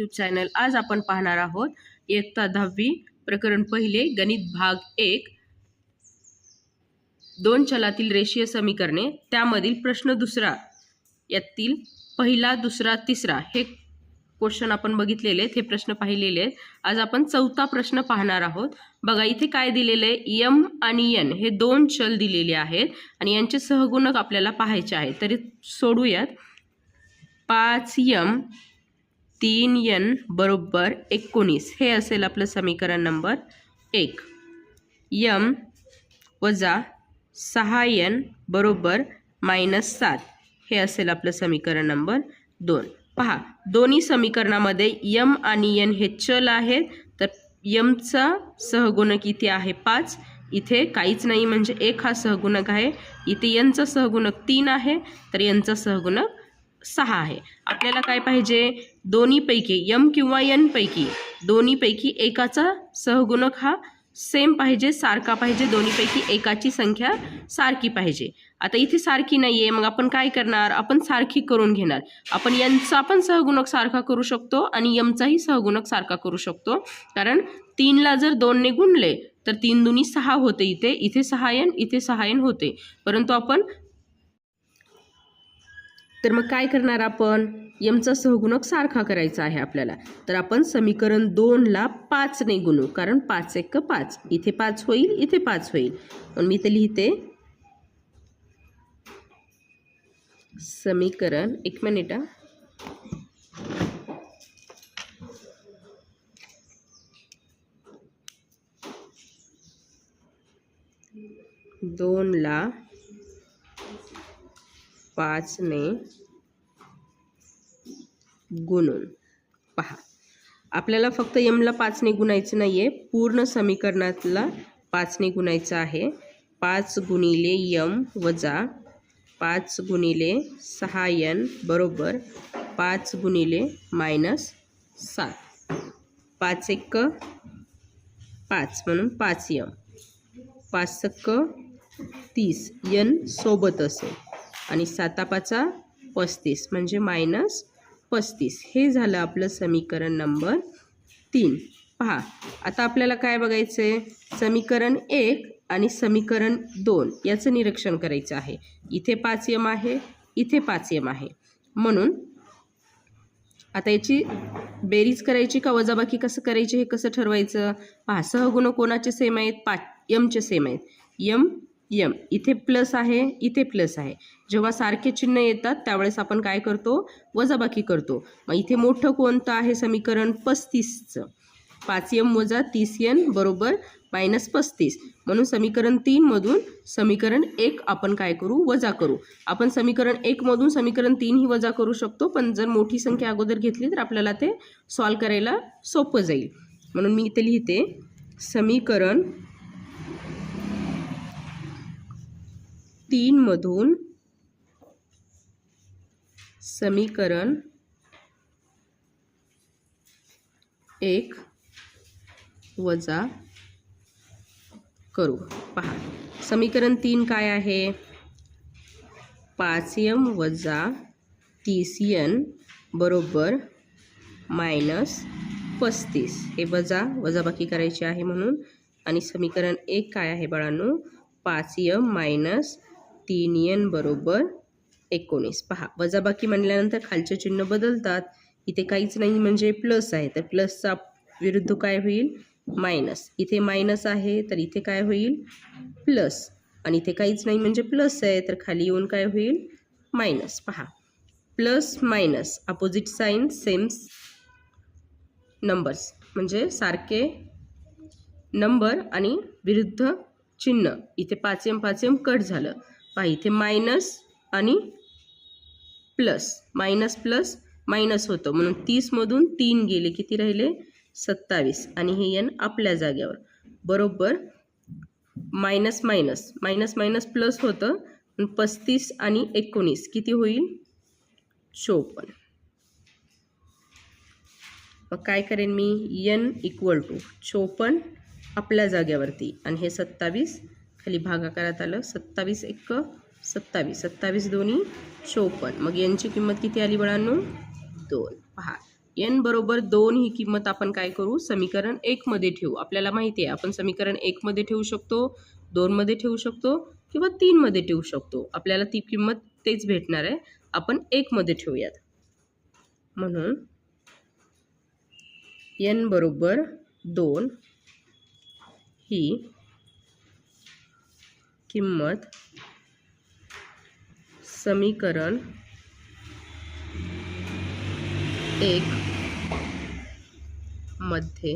YouTube channel आज आपण पाहणार आहोत इयत्ता दहावी प्रकरण पहिले गणित भाग एक. दोन चलातील रेषीय समीकरणे त्यामधील प्रश्न दुसरा यातील पहिला दुसरा तिसरा हे क्वेश्चन आपण बघितलेले आहेत हे प्रश्न पाहिलेले आहेत. आज आपण चौथा प्रश्न पाहणार आहोत. बघा इथे काय दिलेलं आहे? यम आणि एन हे दोन चल दिलेले आहेत आणि यांचे सहगुणक आपल्याला पाहायचे आहेत तरी सोडूयात. पाच यम तीन यन बरोबर एकोणीस. हे असेल आपलं समीकरण नंबर एक. यम वजा सहा यन बरोबर मायनस सात. हे असेल आपलं समीकरण नंबर दोन. पहा दोन्ही समीकरणामध्ये यम आणि यन हे चल आहेत. तर यमचा सहगुणक इथे आहे पाच. इथे काहीच नाही म्हणजे एक हा सहगुणक आहे. इथे यनचा सहगुणक तीन आहे. तर यनचा सहगुणक सहा आहे. आपल्याला काय पाहिजे? दोन्हीपैकी यम किंवा यनपैकी दोन्हीपैकी एकाचा सहगुणक हा सेम पाहिजे सारखा पाहिजे दोन्हीपैकी एकाची संख्या सारखी पाहिजे. आता इथे सारखी नाही आहे मग आपण काय करणार? आपण सारखी करून घेणार. आपण यांचा पण सहगुणक सारखा करू शकतो आणि यमचाही सहगुणक सारखा करू शकतो. कारण तीनला जर दोनने गुणले तर तीन दुनी सहा होते इथे. इथे सहायन इथे सहायन होते. परंतु आपण तर मग काय करणार आपण? यमचा सहगुणक सारखा करायचा आहे आपल्याला. तर आपण समीकरण दोनला पाचने गुणू कारण पाच एक पाच. इथे पाच होईल इथे पाच होईल. पण मी ते लिहिते. समीकरण एक मिनिट हा. दोनला पाचने गुणून पहा. आपल्याला फक्त यमला पाचने गुणायचं नाही आहे पूर्ण समीकरणातला पाचने गुणायचं आहे. पाच गुणिले यम वजा पाच गुणिले सहा यन बरोबर पाच गुणिले मायनस सात. पाच एक पाच म्हणून पाच यम पाच सक्क तीस यन सोबत असेल. आणि सातापाचा पस्तीस म्हणजे मायनस पस्तीस. हे झालं आपलं समीकरण नंबर तीन. पहा आता आपल्याला काय बघायचं आहे समीकरण एक आणि समीकरण दोन याचं निरीक्षण करायचं आहे. इथे पाच यम आहे इथे पाच यम आहे. म्हणून आता याची बेरीज करायची का वजाबाकी कसं करायची हे कसं ठरवायचं? पहा सहगुण कोणाचे सेम आहेत? पाच यमचे सेम आहेत. यम यम इथे प्लस आहे इथे प्लस आहे. जेव्हा सारखे चिन्ह येतात त्यावेळेस आपण काय करतो? वजाबाकी करतो. मग इथे मोठं कोणतं आहे समीकरण? पस्तीसचं. पाच यम वजा तीस यन बरोबर मायनस पस्तीस. म्हणून समीकरण तीनमधून समीकरण एक आपण काय करू? वजा करू. आपण समीकरण एकमधून समीकरण तीन ही वजा करू शकतो पण जर मोठी संख्या अगोदर घेतली तर आपल्याला ते सॉल्व करायला सोपं जाईल. म्हणून मी इथे लिहिते समीकरण तीनमधून समीकरण एक वजा करू. पहा समीकरण तीन काय आहे? पाच यम वजा तीस यन बरोबर मायनस पस्तीस. हे वजा वजाबाकी करायची आहे म्हणून. आणि समीकरण एक काय आहे बाळांनो? पाच यम मायनस तीन यन बरोबर एकोणीस. पहा वजाबाकी म्हणल्यानंतर खालचे चिन्ह बदलतात. इथे काहीच नाही म्हणजे प्लस आहे. तर प्लसचा विरुद्ध काय होईल? मायनस इथे मायनस आहे तर इथे काय होईल? प्लस आणि इथे काहीच नाही म्हणजे प्लस आहे तर खाली येऊन काय होईल? मायनस पहा plus minus opposite sign same numbers म्हणजे सारखे नंबर आणि विरुद्ध चिन्ह. इथे पाचएम पाचएम कट झालं. पहा इथे मायनस आणि प्लस मायनस प्लस मायनस होतं. म्हणून तीसमधून तीन गेले. किती राहिले? सत्तावीस. आणि हे यन आपल्या जाग्यावर बरोबर? Minus minus minus minus plus होतं. पस्तीस आणि एकोणीस. किती होईल? चोपन्न. मग काय करेन मी? यन इक्वल टू चोपन्न आपल्या जाग्यावरती आणि हे सत्तावीस खाली भागाकारात आलं. सत्तावीस एक सत्तावीस. सत्तावीस दोन्ही चोपन्न. मग यांची किंमत किती आली बळांनो? दोन. पहा. एन बरोबर दोन ही किंमत आपण काय करू? समीकरण एकमध्ये ठेवू. आपल्याला माहिती आहे आपण समीकरण एकमध्ये ठेवू शकतो दोनमध्ये ठेवू शकतो किंवा तीनमध्ये ठेवू शकतो. आपल्याला ती किंमत तेच भेटणार आहे. आपण एकमध्ये ठेवूयात. म्हणून एन बरोबर दोन ही किंमत समीकरण एक मध्ये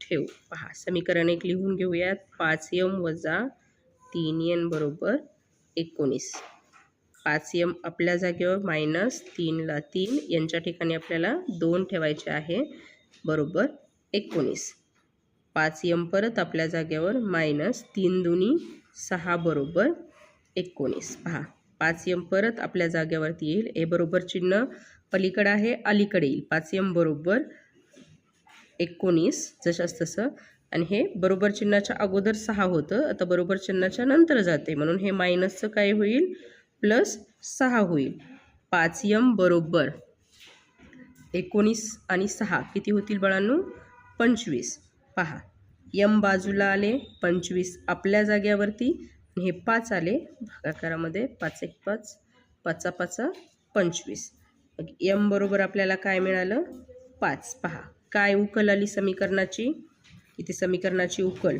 ठेवू. पहा समीकरण एक लिहून घेऊयात. पाच यम वजा तीन एन बरोबर एकोणीस. पाच यम आपल्या जागेवर मायनस तीनला तीन. यांच्या ठिकाणी आपल्याला दोन ठेवायचे आहे. बरोबर एकोणीस. पाच यम परत आपल्या जाग्यावर मायनस तीन दुनी सहा बरोबर एकोणीस. पहा पाच यम परत आपल्या जाग्यावरती येईल. ए बरोबर चिन्ह पलीकडं आहे अलीकडे येईल. पाच यम बरोबर एकोणीस जशास तसं. आणि हे बरोबर चिन्हाच्या अगोदर सहा होतं. आता बरोबर चिन्हाच्या नंतर जाते. म्हणून हे मायनसचं काय होईल? प्लस सहा होईल. पाच यम बरोबर एकोणीस आणि सहा. किती होतील बाळांनो? पंचवीस. पहा. यम बाजूला आले पंचवीस आपल्या जाग्यावरती. आणि हे पाच आले भागाकारामध्ये पाच एक पाच पाचा पाचा पंचवीस. यम बरोबर आपल्याला काय मिळालं? पाच. पहा काय उकल आली समीकरणाची? इथे समीकरणाची उकल.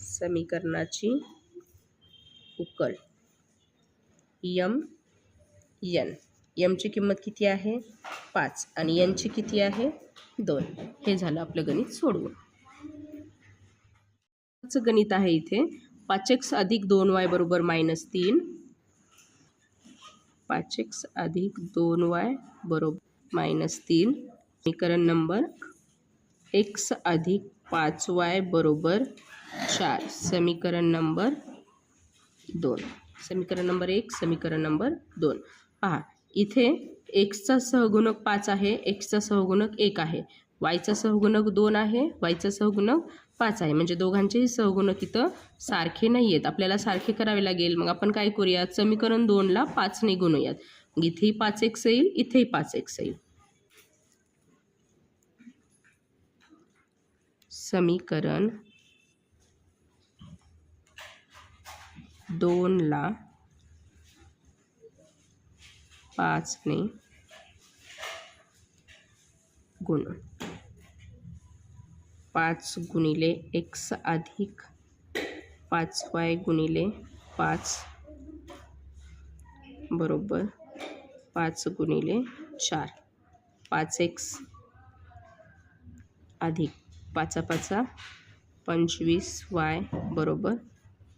समीकरणाची उकल. यम यन यमची किंमत किती आहे? पाच. आणि यांची किती आहे? दोन. हे झालं आपलं गणित सोडवून. गणित आहे इथे. पाच एक्स अधिक दोन वाय बरोबर मायनस तीन. पाच एक्स अधिक दोन वाय बरोबर मायनस तीन. समीकरण नंबर एक्स अधिक पाच वाय बरोबर चार. समीकरण नंबर दोन. समीकरण नंबर एक समीकरण नंबर दोन. पहा. इथे एक्सचा सहगुणक पाच आहे एक्सचा सहगुणक एक आहे. वायचा सहगुणक दोन आहे वायचा सहगुणक पाच आहे. म्हणजे दोघांचेही सहगुणक इथं सारखे नाही आहेत. आपल्याला सारखे करावे लागेल. मग आपण काय करूयात? समीकरण दोनला पाचने गुणूयात मग इथेही पाच एक्स येईल इथेही पाच एक्स येईल. समीकरण दोनला पाचने गुण. पाच गुणिले एक्स अधिक पाच वाय गुणिले पाच बरोबर पाच गुणिले चार. पाच एक्स अधिक पाचा पाचा पंचवीस वाय बरोबर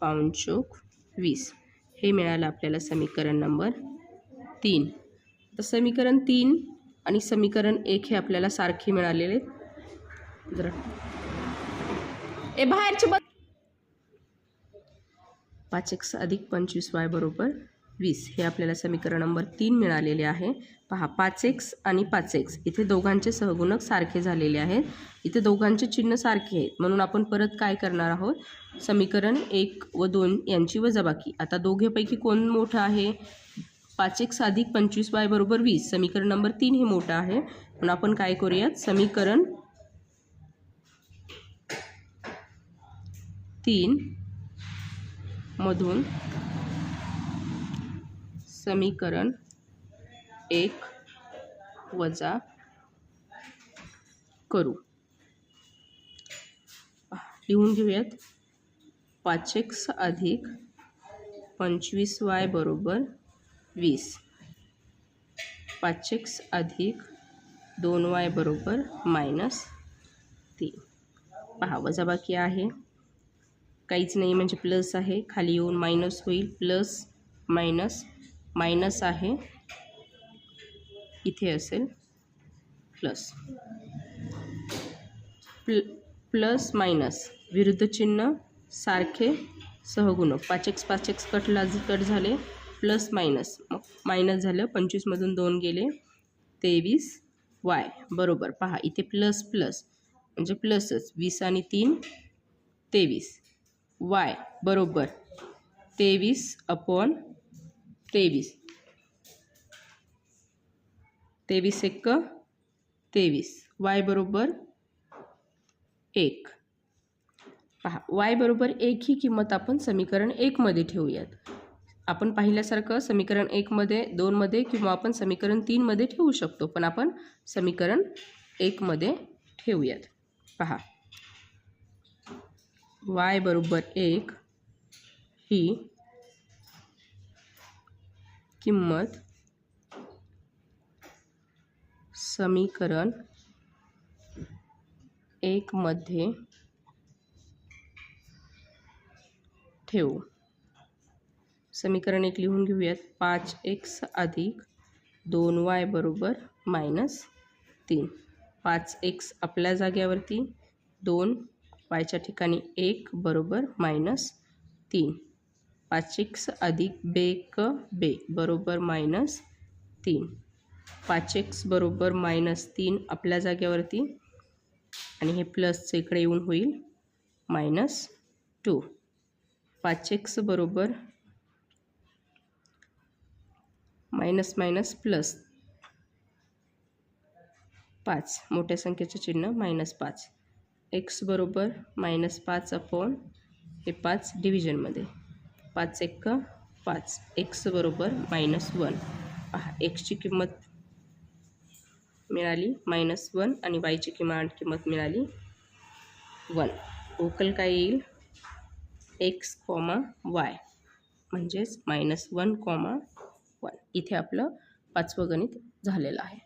पाऊणचोक वीस. हे मिळालं आपल्याला समीकरण नंबर तीन. तर समीकरण तीन आणि समीकरण एक हे आपल्याला सारखे मिळालेले आहेत. जरा. ए बाहेरचे बघ. पाच एक्स अधिक पंचवीस वाय बरोबर वीस. हे आपल्याला समीकरण नंबर तीन मिळालेले आहे. पहा पाच एक्स आणि पाच एक्स. इथे दोघांचे सहगुणक सारखे झालेले आहेत. इथे दोघांचे चिन्ह सारखे आहेत. म्हणून आपण परत काय करणार आहोत? समीकरण एक व दोन यांची वजाबाकी. आता दोघेपैकी कोण मोठं आहे? पाच एक साधिक पंचवीस वाय बरोबर वीस. समीकरण नंबर तीन हे मोठं आहे. म्हणून आपण काय करूयात? समीकरण तीन मधून समीकरण एक वजा करू. लिहून घेऊयात. पाच अधिक पंचवीस वाय बरोबर वीस. पाच एक्स अधिक दोन वाय बरोबर मायनस तीन. पहा वजाबाकी आहे. काहीच नाही म्हणजे प्लस आहे. खाली येऊन मायनस होईल. प्लस मायनस मायनस आहे. इथे असेल प्लस. प्ल प्लस मायनस. विरुद्ध चिन्ह सारखे सहगुणक. पाच एक्स पाच एक्स कट झाले. Plus minus. मग मायनस झालं पंचवीसमधून दोन गेले तेवीस वाय. बरोबर पहा इथे प्लस प्लस. म्हणजे प्लसच वीस आणि तीन तेवीस. वाय बरोबर. तेवीस अपॉन तेवीस. तेवीस एक तेवीस. वाय बरोबर एक. पहा वाय बरोबर एक ही किंमत आपण समीकरण एकमध्ये ठेवूयात. आपण पाहिल्यासारखं समीकरण एकमध्ये दोनमध्ये किंवा आपण समीकरण तीनमध्ये ठेवू शकतो. पण आपण समीकरण एकमध्ये ठेवूयात. पहा. वाय बरोबर एक ही किंमत समीकरण एकमध्ये ठेवू. समीकरण एक लिहून घेऊयात. पाच एक्स अधिक दोन वाय बरोबर मायनस तीन. पाच एक्स आपल्या जाग्यावरती दोन वायच्या ठिकाणी एक बरोबर मायनस तीन. पाच एक्स अधिक बे क बे बरोबर मायनस तीन. पाच एक्स बरोबर मायनस तीन आपल्या जाग्यावरती आणि हे प्लसचं इकडे येऊन होईल मायनस टू. पाच एक्स बरोबर मायनस मायनस प्लस पाच. मोठ्या संख्येचं चिन्ह मायनस पाच. एक्स बरोबर मायनस पाच अपॉन हे पाच डिव्हिजनमध्ये. पाच एक पाच. एक्स बरोबर मायनस वन. पहा एक्सची किंमत मिळाली मायनस वन आणि वायची किमान किंमत मिळाली वन. उकल काय येईल? एक्स कॉमा वाय म्हणजेच मायनस वन कॉमा वन इथे आपलं पाचवं गणित झालेलं आहे.